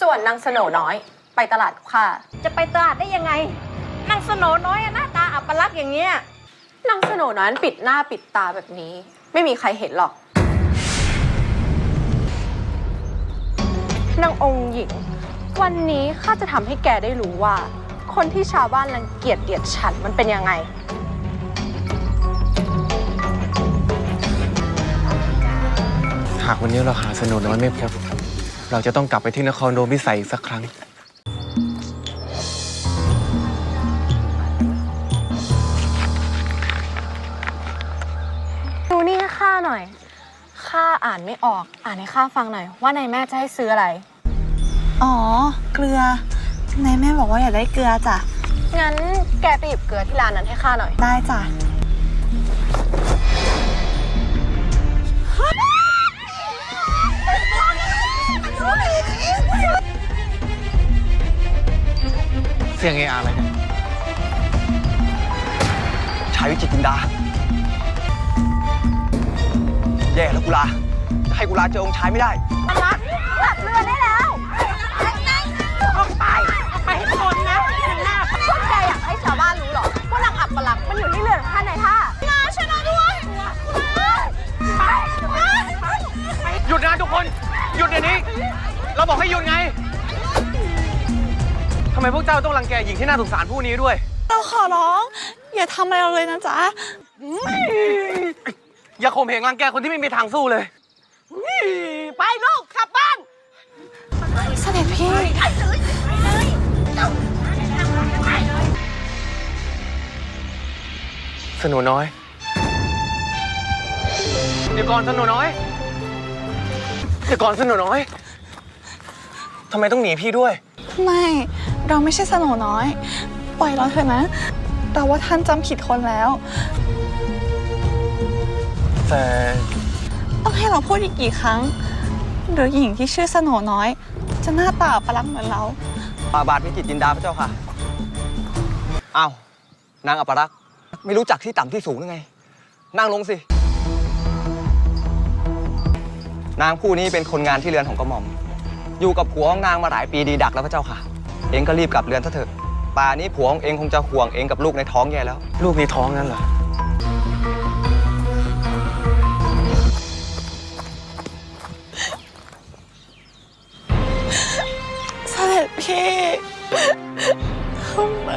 ส่วนนางสโหนน้อยไปตลาดค่ะ จะไปตลาดได้ยังไงนางสโหนน้อยอะหน้าตาอัปลักษณ์อย่างเงี้ยนางสโหนน้อยปิดหน้าปิดตาแบบนี้ ไม่มีใครเห็นหรอกนางองค์หญิง วันนี้ข้าจะทำให้แกได้รู้ว่า คนที่ชาวบ้านรังเกียจเดียดฉันมันเป็นยังไง หากวันนี้เราหาสนุนน้อยไม่พบ เราจะต้องกลับไปที่นครโดมพิสัยอีกสักครั้ง ดูนี่ให้ข้าหน่อย ข้าอ่านไม่ออก อ่านให้ข้าฟังหน่อย ว่านายแม่จะให้ซื้ออะไร อ๋อ เกลือนายแม่บอกว่าอยากได้เกลือจ้ะ งั้นแกไปหยิบเกลือที่ร้านนั้นให้ข้าหน่อย ได้จ้ะ เสียงเออาอะไรเนี่ยชายวิจิตรจินดา แย่แล้วกุลา จะให้กุลาเจอองค์ชายไม่ได้พวกแกอยากให้ชาวบ้านรู้เหรอว่านางอับปลักษณ์มันอยู่ที่เรือนของท่านนายท่ามาชนะด้วยหยุดนะทุกคน หยุดเดี๋ยวนี้ เราบอกให้หยุดไงทำไมพวกเจ้าต้องรังแกหญิงที่น่าสงสารผู้นี้ด้วย เราขอร้อง อย่าทำอะไรเราเลยนะจ๊ะอย่าข่มเหงรังแกคนที่ไม่มีทางสู้เลยไปลูกกลับบ้าน เสด็จพี่สนุน้อย เดี๋ยวก่อนสนุน้อย เดี๋ยวก่อนสนุน้อยทำไมต้องหนีพี่ด้วย ไม่ เราไม่ใช่สโหนน้อย ปล่อยเราเถอะนะ เราว่าท่านจำผิดคนแล้ว แต่ต้องให้เราพูดอีกกี่ครั้ง หรือหญิงที่ชื่อสโหนน้อย จะหน้าตาประลักษณ์เหมือนเราปาบาทวิจิตรจินดาพระเจ้าค่ะอ้าวนางอัปรักษ์ไม่รู้จักที่ต่ำที่สูงหรือไง นั่งลงสิ นางผู้นี้เป็นคนงานที่เรือนของกระหม่อม อยู่กับผัวของนางมาหลายปีดีดักแล้วพระเจ้าค่ะ เองก็รีบกลับเรือนซะเถอะ ป่านี้ผัวของเองคงจะห่วงเองกับลูกในท้องแย่แล้ว ลูกในท้องนั่นเหรอ เสด็จพี่ทำไม